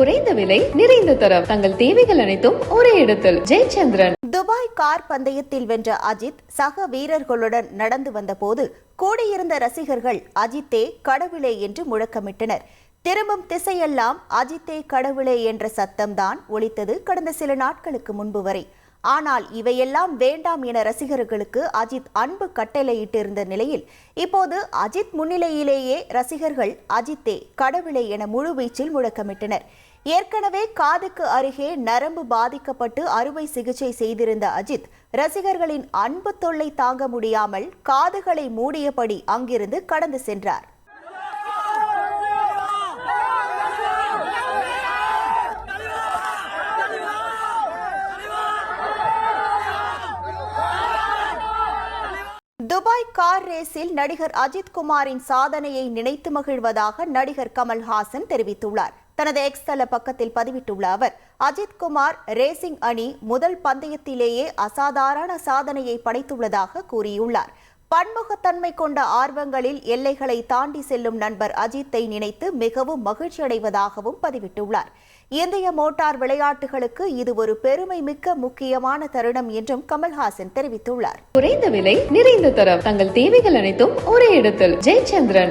குறைந்த விலை நிறைந்த தரம். தங்கள் தேவைகள் அனைத்தும் ஒரே இடத்தில். ஜெயச்சந்திரன். துபாய் கார் பந்தயத்தில் வென்ற அஜித் சக வீரர்களுடன் நடந்து வந்தபோது கூடியிருந்த ரசிகர்கள் அஜித்தே கடவுளே என்று முழக்கமிட்டனர். திரும்பும் திசையெல்லாம் அஜித்தே கடவுளே என்ற சத்தம்தான் ஒலித்தது கடந்த சில நாட்களுக்கு முன்பு வரை. ஆனால் இவையெல்லாம் வேண்டாம் என ரசிகர்களுக்கு அஜித் அன்பு கட்டளையிட்டிருந்த நிலையில் இப்போது அஜித் முன்னிலையிலேயே ரசிகர்கள் அஜித்தே கடவுளே என முழுவீச்சில் முழக்கமிட்டனர். ஏற்கனவே காதுக்கு அருகே நரம்பு பாதிக்கப்பட்டு அறுவை சிகிச்சை செய்திருந்த அஜித் ரசிகர்களின் அன்பு தொல்லை தாங்க முடியாமல் காதுகளை மூடியபடி அங்கிருந்து கடந்து சென்றார். துபாய் கார் ரேஸில் நடிகர் அஜித் குமாரின் சாதனையை நினைத்து மகிழ்வதாக நடிகர் கமல்ஹாசன் தெரிவித்துள்ளார். தனது எக்ஸ் தள பக்கத்தில் பதிவிட்டுள்ள அவர் அஜித் குமார் ரேசிங் அணி முதல் பந்தயத்திலேயே அசாதாரண சாதனையை படைத்துள்ளதாக கூறியுள்ளார். பன்முகத்தன்மை கொண்ட ஆர்வங்களில் எல்லைகளை தாண்டி செல்லும் நண்பர் அஜித்தை நினைத்து மிகவும் மகிழ்ச்சியடைவதாகவும் பதிவிட்டுள்ளார். இந்திய மோட்டார் விளையாட்டுகளுக்கு இது ஒரு பெருமை மிக்க முக்கியமான தருணம் என்றும் கமல்ஹாசன் தெரிவித்துள்ளார். குறைந்த விலை நிறைந்த தரம் தங்கள் தேவைகள் அனைத்தும் ஒரே இடத்தில். ஜெயச்சந்திரன்.